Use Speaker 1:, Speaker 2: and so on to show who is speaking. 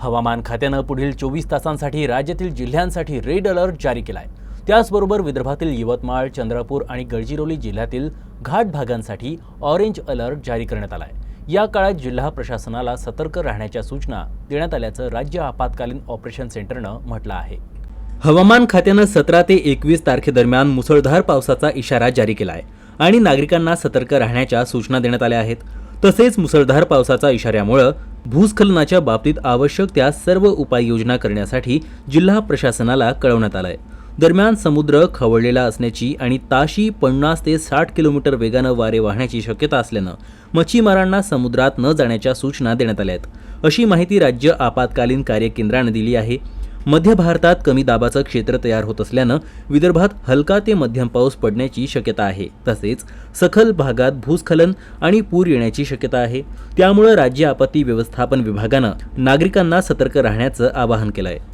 Speaker 1: हवामान खात्यानं पुढील चोवीस तासांसाठी राज्यातील जिल्ह्यांसाठी रेड अलर्ट जारी केला आहे त्याचबरोबर विदर्भातील यवतमाळ चंद्रपूर आणि गडचिरोली जिल्ह्यातील घाट भागांसाठी ऑरेंज अलर्ट जारी करण्यात आला आहे या काळात जिल्हा प्रशासनाला सतर्क राहण्याच्या सूचना देण्यात आल्याचं राज्य आपत्कालीन ऑपरेशन सेंटरनं म्हटलं आहे. हवामान खात्यानं सतरा ते एकवीस तारखेदरम्यान मुसळधार पावसाचा इशारा जारी केला आहे आणि नागरिकांना सतर्क राहण्याच्या सूचना देण्यात आल्या आहेत. तसेच मुसळधार पावसाचा इशाऱ्यामुळं भूस्खलनाच्या बाबतीत आवश्यक त्या सर्व उपाययोजना करण्यासाठी जिल्हा प्रशासनाला कळवण्यात आलं आहे दरम्यान समुद्र खवळलेला असण्याची आणि ताशी पन्नास ते साठ किलोमीटर वेगानं वारे वाहण्याची शक्यता असल्यानं मच्छीमारांना समुद्रात न जाण्याच्या सूचना देण्यात आल्या आहेत. अशी माहिती राज्य आपत्कालीन कार्य केंद्रानं दिली आहे. मध्य भारतात कमी दाबाचं क्षेत्र तयार होत असल्यानं विदर्भात हलका ते मध्यम पाऊस पडण्याची शक्यता आहे. तसेच सखल भागात भूस्खलन आणि पूर येण्याची शक्यता आहे. त्यामुळे राज्य आपत्ती व्यवस्थापन विभागानं नागरिकांना सतर्क राहण्याचं आवाहन केलं आहे